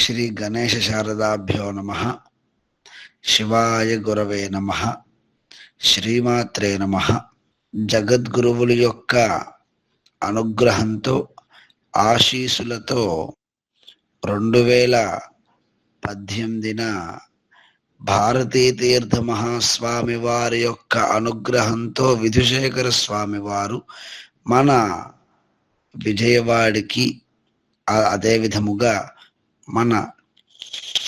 శ్రీ గణేశ శారదాభ్యో నమ. శివాయ గురవే నమ. శ్రీమాత్రే నమ. జగద్గురువుల యొక్క అనుగ్రహంతో ఆశీసులతో రెండు వేల పద్దెనిమిదిన భారతీ తీర్థ మహాస్వామి వారి యొక్క అనుగ్రహంతో విధుశేఖర స్వామి వారు మన విజయవాడికి అదే విధముగా మన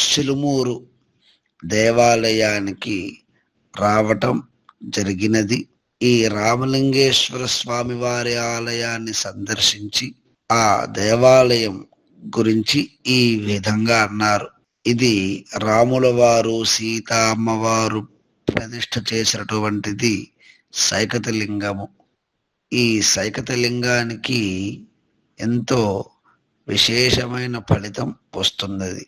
చిలుమూరు దేవాలయానికి రావటం జరిగినది. ఈ రామలింగేశ్వర స్వామి వారి ఆలయాన్ని సందర్శించి ఆ దేవాలయం గురించి ఈ విధంగా అన్నారు. ఇది రాముల వారు సీత అమ్మవారు ప్రతిష్ఠ చేసినటువంటిది సైకతలింగము. ఈ సైకతలింగానికి ఎంతో విశేషమైన ఫలితం వస్తున్నది.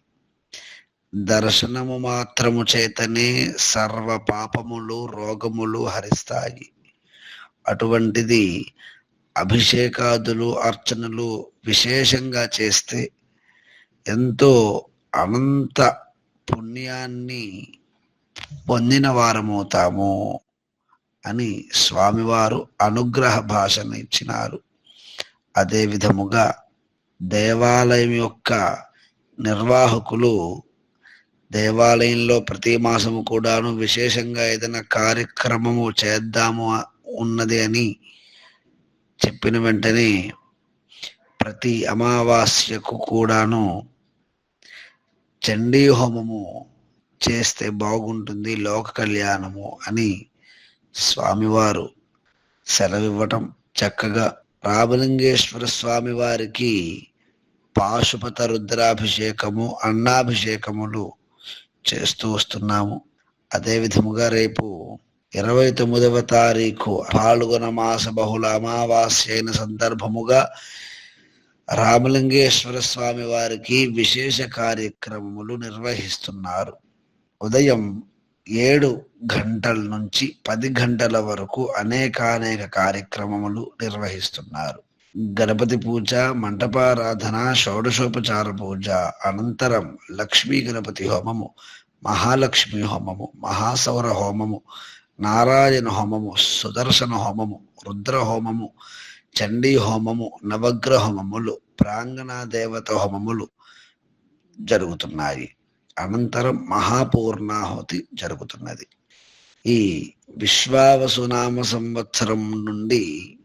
దర్శనము మాత్రము చేతనే సర్వ పాపములు రోగములు హరిస్తాయి. అటువంటిది అభిషేకాదులు అర్చనలు విశేషంగా చేస్తే ఎంతో అనంత పుణ్యాన్ని పొందిన వారమవుతాము అని స్వామివారు అనుగ్రహ భాషను ఇచ్చినారు. అదే విధముగా దేవాలయం యొక్క నిర్వాహకులు దేవాలయంలో ప్రతి మాసము కూడాను విశేషంగా ఏదైనా కార్యక్రమము చేద్దాము ఉన్నది అని చెప్పిన వెంటనే ప్రతి అమావాస్యకు కూడాను చండీ హోమము చేస్తే బాగుంటుంది లోక కళ్యాణము అని స్వామివారు సెలవివ్వటం చక్కగా రామలింగేశ్వర స్వామి వారికి పాశుపత రుద్రాభిషేకము అన్నాభిషేకములు చేస్తూ వస్తున్నాము. అదే విధముగా రేపు ఇరవై తొమ్మిదవ తారీఖు పాల్గొన మాస బహుళ అమావాస్య అయిన సందర్భముగా రామలింగేశ్వర స్వామి వారికి విశేష కార్యక్రమములు నిర్వహిస్తున్నారు. ఉదయం ఏడు గంటల నుంచి పది గంటల వరకు అనేకానేక కార్యక్రమములు నిర్వహిస్తున్నారు. గణపతి పూజ మంటపారాధన షోడశోపచార పూజ అనంతరం లక్ష్మీ గణపతి హోమము మహాలక్ష్మి హోమము మహాసౌర హోమము నారాయణ హోమము సుదర్శన హోమము రుద్ర హోమము చండీ హోమము నవగ్రహ హోమములు ప్రాంగణ దేవత హోమములు జరుగుతున్నాయి. అనంతరం మహాపూర్ణాహుతి జరుగుతున్నది. ఈ విశ్వావసునామ సంవత్సరం నుండి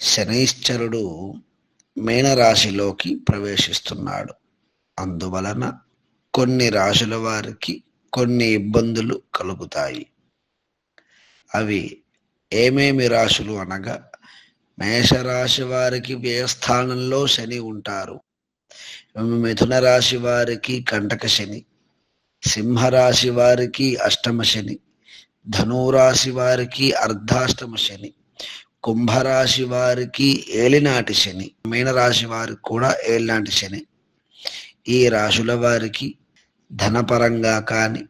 శనైశ్చరుడు మీనరాశిలోకి ప్రవేశిస్తున్నాడు. అందువలన కొన్ని రాశుల వారికి కొన్ని ఇబ్బందులు కలుగుతాయి. అవి ఏమేమి రాశులు అనగా మేషరాశి వారికి వ్యయస్థానంలో శని ఉంటారు. మిథున రాశి వారికి కంటక శని సింహరాశి వారికి అష్టమ శని ధనురాశి వారికి అర్ధాష్టమ శని కుంభరాశి వారికి ఏలినాటి శని మీనరాశి వారికి కూడా ఏలినాటి శని. ఈ రాశుల వారికి ధనపరంగా కానీ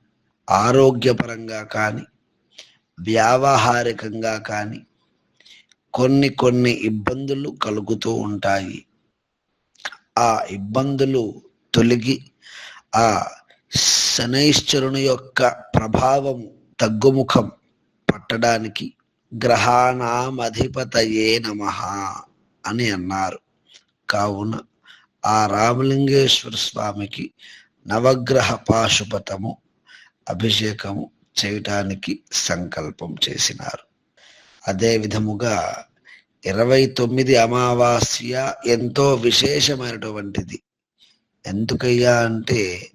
ఆరోగ్యపరంగా కానీ వ్యావహారికంగా కానీ కొన్ని కొన్ని ఇబ్బందులు కలుగుతూ ఉంటాయి. ఆ ఇబ్బందులు తొలగి ఆ శనైశ్వరుని యొక్క ప్రభావం తగ్గుముఖం పట్టడానికి గ్రహాణామధిపతయే నమ అని అన్నారు. కావున ఆ రామలింగేశ్వర స్వామికి నవగ్రహ పాశుపతము అభిషేకము చేయటానికి సంకల్పం చేసినారు. అదే విధముగా ఇరవై తొమ్మిది అమావాస్య ఎంతో విశేషమైనటువంటిది. ఎందుకయ్యా అంటే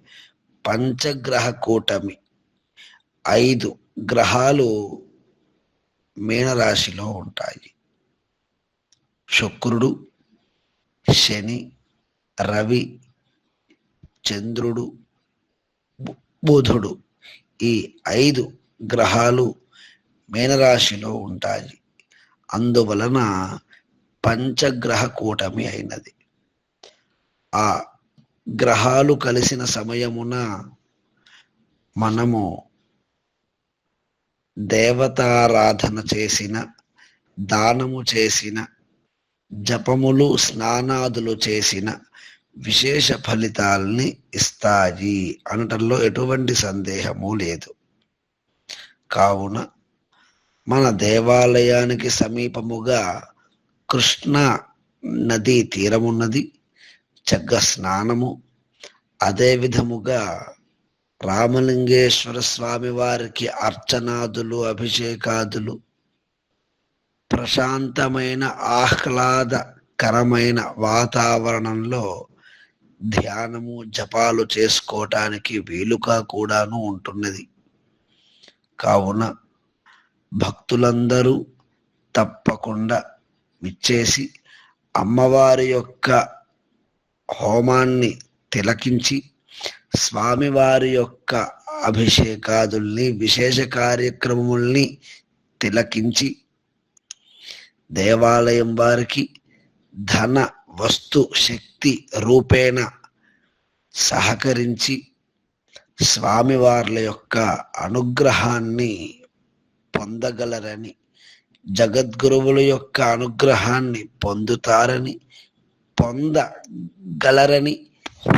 పంచగ్రహ కూటమి. ఐదు గ్రహాలు మీనరాశిలో ఉంటాయి. శుక్రుడు శని రవి చంద్రుడు బు- బుధుడు ఈ ఐదు గ్రహాలు మీనరాశిలో ఉంటాయి. అందువలన పంచగ్రహ కూటమి అయినది. ఆ గ్రహాలు కలిసిన సమయమున మనము దేవతారాధన చేసిన దానము చేసిన జపములు స్నానాదులు చేసిన విశేష ఫలితాల్ని ఇస్తాయి అనటంలో ఎటువంటి సందేహము లేదు. కావున మన దేవాలయానికి సమీపముగా కృష్ణ నదీ తీరమున్నది చగ్గ స్నానము. అదే విధముగా రామలింగేశ్వర స్వామి వారికి అర్చనాదులు అభిషేకాదులు. ప్రశాంతమైన ఆహ్లాదకరమైన వాతావరణంలో ధ్యానము జపాలు చేసుకోవటానికి వీలుగా కూడాను ఉంటున్నది. కావున భక్తులందరూ తప్పకుండా విచ్చేసి అమ్మవారి యొక్క హోమాన్ని తిలకించి స్వామివారి యొక్క అభిషేకాదుల్ని విశేష కార్యక్రమముల్ని తిలకించి దేవాలయం వారికి ధన వస్తు శక్తి రూపేణ సహకరించి స్వామివార్ల యొక్క అనుగ్రహాన్ని పొందగలరని జగద్గురువుల యొక్క అనుగ్రహాన్ని పొందుతారని పొందగలరని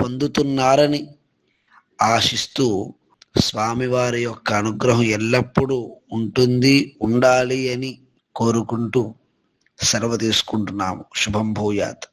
పొందుతున్నారని ఆశిస్తూ స్వామివారి యొక్క అనుగ్రహం ఎల్లప్పుడూ ఉంటుంది ఉండాలి అని కోరుకుంటూ సెలవు తీసుకుంటున్నాము. శుభం భూయాత్.